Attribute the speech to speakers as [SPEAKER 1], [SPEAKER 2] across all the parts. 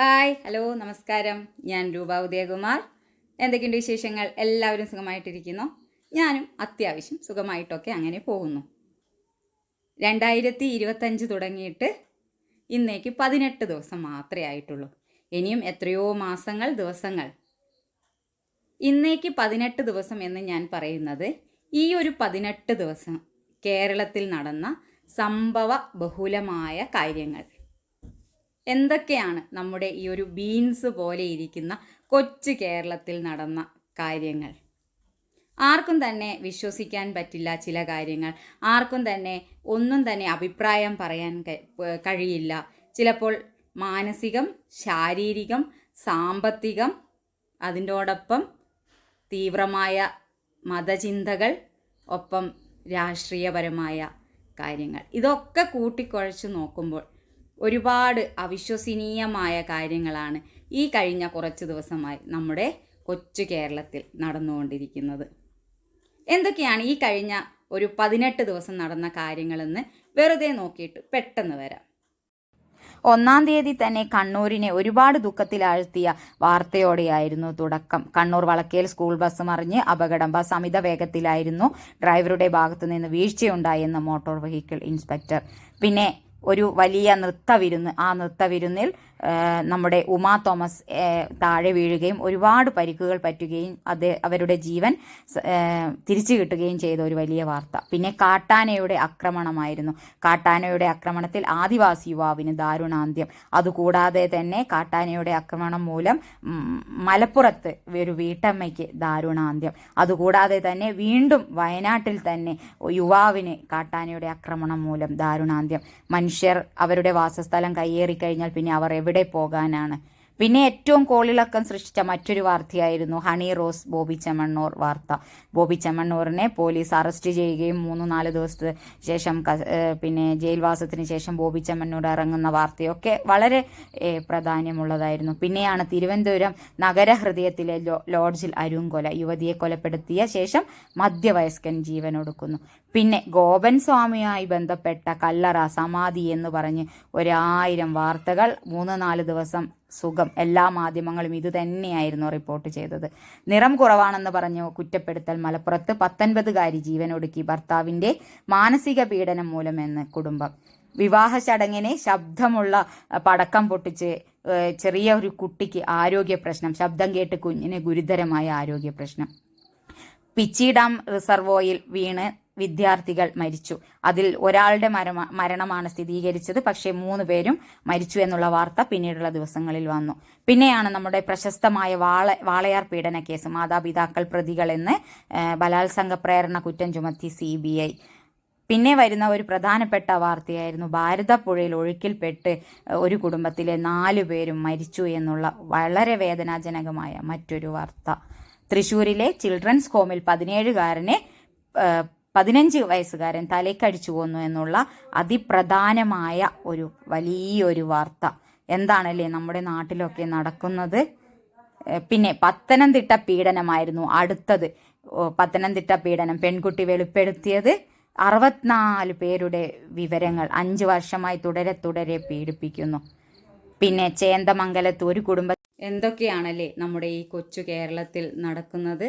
[SPEAKER 1] Hi hello നമസ്കാരം. ഞാൻ രൂപ ഉദയകുമാർ. എന്തൊക്കെയുണ്ട് വിശേഷങ്ങൾ? എല്ലാവരും സുഖമായിട്ടിരിക്കുന്നു? ഞാനും അത്യാവശ്യം സുഖമായിട്ടൊക്കെ അങ്ങനെ പോകുന്നു. രണ്ടായിരത്തി ഇരുപത്തഞ്ച് തുടങ്ങിയിട്ട് ഇന്നേക്ക് പതിനെട്ട് ദിവസം മാത്രമേ ആയിട്ടുള്ളൂ. ഇനിയും എത്രയോ മാസങ്ങൾ ദിവസങ്ങൾ. ഇന്നേക്ക് പതിനെട്ട് ദിവസം എന്ന് ഞാൻ പറയുന്നത് ഈ ഒരു പതിനെട്ട് ദിവസം കേരളത്തിൽ നടന്ന സംഭവ ബഹുലമായ കാര്യങ്ങൾ. എന്തൊക്കെയാണ് നമ്മുടെ ഈ ഒരു ബീൻസ് പോലെ ഇരിക്കുന്ന കൊച്ചു കേരളത്തിൽ നടന്ന കാര്യങ്ങൾ? ആർക്കും തന്നെ വിശ്വസിക്കാൻ പറ്റില്ല ചില കാര്യങ്ങൾ. ആർക്കും തന്നെ ഒന്നും തന്നെ അഭിപ്രായം പറയാൻ കഴിയില്ല. ചിലപ്പോൾ മാനസികം ശാരീരികം സാമ്പത്തികം അതിന്റോടൊപ്പം തീവ്രമായ മതചിന്തകൾ ഒപ്പം രാഷ്ട്രീയപരമായ കാര്യങ്ങൾ. ഇതൊക്കെ കൂട്ടിക്കുഴച്ച് നോക്കുമ്പോൾ ഒരുപാട് അവിശ്വസനീയമായ കാര്യങ്ങളാണ് ഈ കഴിഞ്ഞ കുറച്ച് ദിവസമായി നമ്മുടെ കൊച്ചു കേരളത്തിൽ നടന്നുകൊണ്ടിരിക്കുന്നത്. എന്തൊക്കെയാണ് ഈ കഴിഞ്ഞ ഒരു പതിനെട്ട് ദിവസം നടന്ന കാര്യങ്ങളെന്ന് വെറുതെ നോക്കിയിട്ട് പെട്ടെന്ന് വരാം. ഒന്നാം തീയതി തന്നെ കണ്ണൂരിനെ ഒരുപാട് ദുഃഖത്തിലാഴ്ത്തിയ വാർത്തയോടെയായിരുന്നു തുടക്കം. കണ്ണൂർ വളക്കേൽ സ്കൂൾ ബസ് മറിഞ്ഞ് അപകടം. ബസ് അമിത വേഗത്തിലായിരുന്നു. ഡ്രൈവറുടെ ഭാഗത്തു നിന്ന് വീഴ്ചയുണ്ടായെന്ന് മോട്ടോർ വെഹിക്കിൾ ഇൻസ്പെക്ടർ. പിന്നെ ഒരു വലിയ നൃത്തവിരുന്ന്. ആ നൃത്തവിരുന്നിൽ നമ്മുടെ ഉമാ തോമസ് താഴെ വീഴുകയും ഒരുപാട് പരിക്കുകൾ പറ്റുകയും അത് അവരുടെ ജീവൻ തിരിച്ചു കിട്ടുകയും ചെയ്ത ഒരു വലിയ വാർത്ത. പിന്നെ കാട്ടാനയുടെ ആക്രമണമായിരുന്നു. കാട്ടാനയുടെ ആക്രമണത്തിൽ ആദിവാസി യുവാവിന് ദാരുണാന്ത്യം. അതുകൂടാതെ തന്നെ കാട്ടാനയുടെ ആക്രമണം മൂലം മലപ്പുറത്ത് ഒരു വീട്ടമ്മയ്ക്ക് ദാരുണാന്ത്യം. അതുകൂടാതെ തന്നെ വീണ്ടും വയനാട്ടിൽ തന്നെ യുവാവിന് കാട്ടാനയുടെ ആക്രമണം മൂലം ദാരുണാന്ത്യം. മനുഷ്യർ അവരുടെ വാസസ്ഥലം കയ്യേറി കഴിഞ്ഞാൽ പിന്നെ അവർ എവിടെ പോകാനാണ്? പിന്നെ ഏറ്റവും കോളിളക്കം സൃഷ്ടിച്ച മറ്റൊരു വാർത്തയായിരുന്നു ഹണി റോസ് ബോബി ചെമ്മണ്ണൂർ വാർത്ത. ബോബി ചെമ്മണ്ണൂറിനെ പോലീസ് അറസ്റ്റ് ചെയ്യുകയും മൂന്ന് നാല് ദിവസത്തിന് ശേഷം പിന്നെ ജയിൽവാസത്തിന് ശേഷം ബോബി ചെമ്മണ്ണൂർ ഇറങ്ങുന്ന വാർത്തയൊക്കെ വളരെ പ്രാധാന്യമുള്ളതായിരുന്നു. പിന്നെയാണ് തിരുവനന്തപുരം നഗരഹൃദയത്തിലെ ലോഡ്ജിൽ അരുങ്കൊല യുവതിയെ കൊലപ്പെടുത്തിയ ശേഷം മധ്യവയസ്കൻ ജീവൻ ഒടുക്കുന്നു. പിന്നെ ഗോപൻ സ്വാമിയുമായി ബന്ധപ്പെട്ട കല്ലറ സമാധി എന്ന് പറഞ്ഞ് ഒരായിരം വാർത്തകൾ മൂന്ന് നാല് ദിവസം സുഖം. എല്ലാ മാധ്യമങ്ങളും ഇത് തന്നെയായിരുന്നു റിപ്പോർട്ട് ചെയ്തത്. നിറം കുറവാണെന്ന് പറഞ്ഞു കുറ്റപ്പെടുത്തൽ മലപ്പുറത്ത് പത്തൊൻപതുകാരി ജീവനൊടുക്കി ഭർത്താവിന്റെ മാനസിക പീഡനം മൂലമെന്ന് കുടുംബം. വിവാഹ ചടങ്ങിനെ ശബ്ദമുള്ള പടക്കം പൊട്ടിച്ച് ചെറിയ ഒരു കുട്ടിക്ക് ആരോഗ്യ പ്രശ്നം ശബ്ദം കേട്ട് കുഞ്ഞിന് ഗുരുതരമായ ആരോഗ്യ പ്രശ്നം. പിച്ചി ഡാം റിസർവോയിൽ വീണ് വിദ്യാർത്ഥികൾ മരിച്ചു. അതിൽ ഒരാളുടെ മരണമാണ് സ്ഥിരീകരിച്ചത്. പക്ഷേ മൂന്ന് പേരും മരിച്ചു എന്നുള്ള വാർത്ത പിന്നീടുള്ള ദിവസങ്ങളിൽ വന്നു. പിന്നെയാണ് നമ്മുടെ പ്രശസ്തമായ വാള വാളയാർ പീഡന കേസ്. മാതാപിതാക്കൾ പ്രതികളെന്ന് ബലാത്സംഗ പ്രേരണ കുറ്റം ചുമത്തി സി പിന്നെ വരുന്ന ഒരു പ്രധാനപ്പെട്ട വാർത്തയായിരുന്നു ഭാരതപ്പുഴയിൽ ഒഴുക്കിൽപ്പെട്ട് ഒരു കുടുംബത്തിലെ നാലു പേരും മരിച്ചു എന്നുള്ള വളരെ വേദനാജനകമായ മറ്റൊരു വാർത്ത. തൃശൂരിലെ ചിൽഡ്രൻസ് ഹോമിൽ പതിനേഴുകാരനെ പതിനഞ്ച് വയസ്സുകാരൻ തലയ്ക്കടിച്ചു കൊന്നു എന്നുള്ള അതിപ്രധാനമായ ഒരു വലിയൊരു വാർത്ത. എന്താണല്ലേ നമ്മുടെ നാട്ടിലൊക്കെ നടക്കുന്നത്? പിന്നെ പത്തനംതിട്ട പീഡനമായിരുന്നു അടുത്തത്. പത്തനംതിട്ട പീഡനം പെൺകുട്ടി വെളിപ്പെടുത്തിയത്. അറുപത്തിനാല് പേരുടെ വിവരങ്ങൾ അഞ്ചു വർഷമായി തുടരെ തുടരെ പീഡിപ്പിക്കുന്നു. പിന്നെ ചേന്തമംഗലത്ത് ഒരു കുടുംബ എന്തൊക്കെയാണല്ലേ നമ്മുടെ ഈ കൊച്ചു കേരളത്തിൽ നടക്കുന്നത്?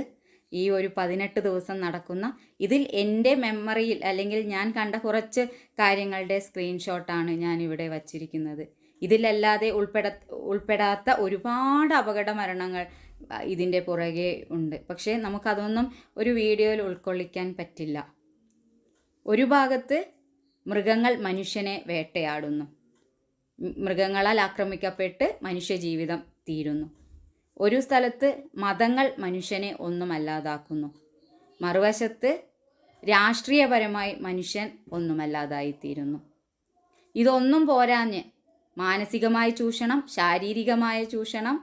[SPEAKER 1] ഈ ഒരു പതിനെട്ട് ദിവസം നടക്കുന്ന ഇതിൽ എന്റെ മെമ്മറിയിൽ അല്ലെങ്കിൽ ഞാൻ കണ്ട കുറച്ച് കാര്യങ്ങളുടെ സ്ക്രീൻഷോട്ടാണ് ഞാൻ ഇവിടെ വച്ചിരിക്കുന്നത്. ഇതിലല്ലാതെ ഉൾപ്പെട ഉൾപ്പെടാത്ത ഒരുപാട് അപകട മരണങ്ങൾ ഇതിന്റെ പുറകെ ഉണ്ട്. പക്ഷേ നമുക്കതൊന്നും ഒരു വീഡിയോയിൽ ഉൾക്കൊള്ളിക്കാൻ പറ്റില്ല. ഒരു ഭാഗത്ത് മൃഗങ്ങൾ മനുഷ്യനെ വേട്ടയാടുന്നു. മൃഗങ്ങളാൽ ആക്രമിക്കപ്പെട്ട് മനുഷ്യജീവിതം തീരുന്നു. ഒരു സ്ഥലത്ത് മതങ്ങൾ മനുഷ്യനെ ഒന്നുമല്ലാതാക്കുന്നു മറുവശത്ത് രാഷ്ട്രീയപരമായി മനുഷ്യൻ ഒന്നുമല്ലാതായിത്തീരുന്നു ഇതൊന്നും പോരാഞ്ഞ് മാനസികമായ ചൂഷണം ശാരീരികമായ ചൂഷണം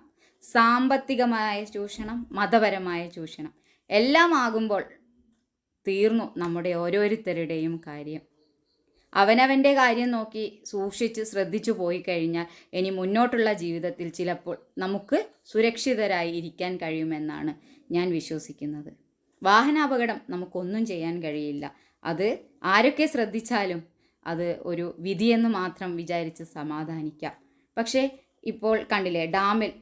[SPEAKER 1] സാമ്പത്തികമായ ചൂഷണം മതപരമായ ചൂഷണം എല്ലാം ആകുമ്പോൾ തീർന്നു നമ്മുടെ ഓരോരുത്തരുടെയും കാര്യം. അവനവന്റെ കാര്യം നോക്കി സൂക്ഷിച്ച് ശ്രദ്ധിച്ചു പോയി കഴിഞ്ഞാൽ ഇനി മുന്നോട്ടുള്ള ജീവിതത്തിൽ ചിലപ്പോൾ നമുക്ക് സുരക്ഷിതരായി ഇരിക്കാൻ കഴിയുമെന്നാണ് ഞാൻ വിശ്വസിക്കുന്നത്. വാഹനാപകടം നമുക്കൊന്നും ചെയ്യാൻ കഴിയില്ല. അത് ആരൊക്കെ ശ്രദ്ധിച്ചാലും അത് ഒരു വിധിയെന്ന് മാത്രം വിചാരിച്ച് സമാധാനിക്കാം. പക്ഷേ ഇപ്പോൾ കണ്ടില്ലേ ഡാമിൽ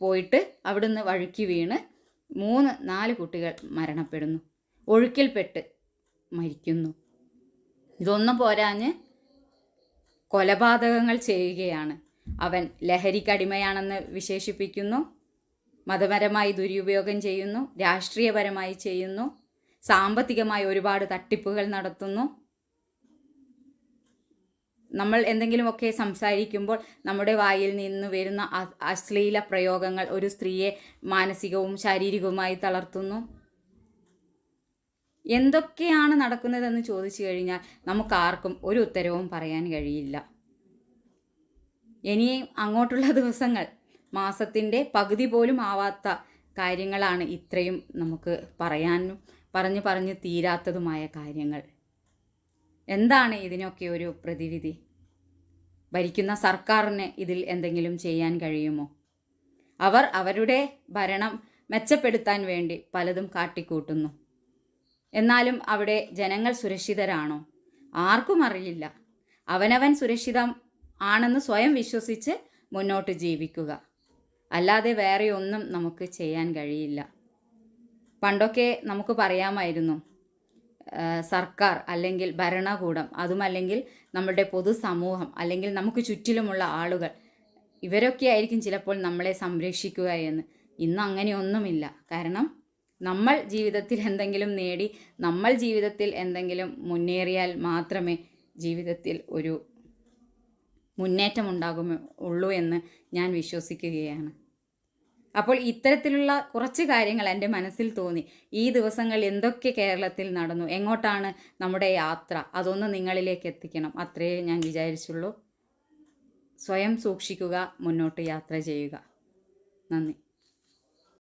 [SPEAKER 1] പോയിട്ട് അവിടുന്ന് വഴുക്കി വീണ് മൂന്ന് നാല് കുട്ടികൾ മരണപ്പെടുന്നു. ഒഴുക്കിൽപ്പെട്ട് മരിക്കുന്നു. ഇതൊന്നും പോരാഞ്ഞ് കൊലപാതകങ്ങൾ ചെയ്യുകയാണ്. അവൻ ലഹരിക്കടിമയാണെന്ന് വിശേഷിപ്പിക്കുന്നു മതപരമായി ദുരുപയോഗം ചെയ്യുന്നു രാഷ്ട്രീയപരമായി ചെയ്യുന്നു സാമ്പത്തികമായി ഒരുപാട് തട്ടിപ്പുകൾ നടത്തുന്നു. നമ്മൾ എന്തെങ്കിലുമൊക്കെ സംസാരിക്കുമ്പോൾ നമ്മുടെ വായിൽ നിന്ന് വരുന്ന അശ്ലീല പ്രയോഗങ്ങൾ ഒരു സ്ത്രീയെ മാനസികവും ശാരീരികവുമായി തളർത്തുന്നു. എന്തൊക്കെയാണ് നടക്കുന്നതെന്ന് ചോദിച്ചു കഴിഞ്ഞാൽ നമുക്കാർക്കും ഒരു ഉത്തരവും പറയാൻ കഴിയില്ല. ഇനിയും അങ്ങോട്ടുള്ള ദിവസങ്ങൾ മാസത്തിന്റെ പകുതി പോലും ആവാത്ത കാര്യങ്ങളാണ് ഇത്രയും നമുക്ക് പറയാനും പറഞ്ഞു പറഞ്ഞു തീരാത്തതുമായ കാര്യങ്ങൾ. എന്താണ് ഇതിനൊക്കെ ഒരു പ്രതിവിധി? ഭരിക്കുന്ന സർക്കാരിന് ഇതിൽ എന്തെങ്കിലും ചെയ്യാൻ കഴിയുമോ? അവർ അവരുടെ ഭരണം മെച്ചപ്പെടുത്താൻ വേണ്ടി പലതും കാട്ടിക്കൂട്ടുന്നു. എന്നാലും അവിടെ ജനങ്ങൾ സുരക്ഷിതരാണോ? ആർക്കും അറിയില്ല. അവനവൻ സുരക്ഷിതം ആണെന്ന് സ്വയം വിശ്വസിച്ച് മുന്നോട്ട് ജീവിക്കുക. അല്ലാതെ വേറെ ഒന്നും നമുക്ക് ചെയ്യാൻ കഴിയില്ല. പണ്ടൊക്കെ നമുക്ക് പറയാമായിരുന്നു സർക്കാർ അല്ലെങ്കിൽ ഭരണകൂടം അതുമല്ലെങ്കിൽ നമ്മുടെ പൊതുസമൂഹം അല്ലെങ്കിൽ നമുക്ക് ചുറ്റിലുമുള്ള ആളുകൾ ഇവരൊക്കെ ആയിരിക്കും ചിലപ്പോൾ നമ്മളെ സംരക്ഷിക്കുക എന്ന്. ഇന്ന് അങ്ങനെയൊന്നുമില്ല. കാരണം നമ്മൾ ജീവിതത്തിൽ എന്തെങ്കിലും നേടി നമ്മൾ ജീവിതത്തിൽ എന്തെങ്കിലും മുന്നേറിയാൽ മാത്രമേ ജീവിതത്തിൽ ഒരു മുന്നേറ്റം ഉണ്ടാകുമോ ഉള്ളൂ എന്ന് ഞാൻ വിശ്വസിക്കുകയാണ്. അപ്പോൾ ഇത്തരത്തിലുള്ള കുറച്ച് കാര്യങ്ങൾ എന്റെ മനസ്സിൽ തോന്നി. ഈ ദിവസങ്ങൾ എന്തൊക്കെ കേരളത്തിൽ നടന്നു എങ്ങോട്ടാണ് നമ്മുടെ യാത്ര അതൊന്ന് നിങ്ങളിലേക്ക് എത്തിക്കണം. അത്രയേ ഞാൻ വിചാരിച്ചുള്ളൂ. സ്വയം സൂക്ഷിക്കുക മുന്നോട്ട് യാത്ര ചെയ്യുക. നന്ദി.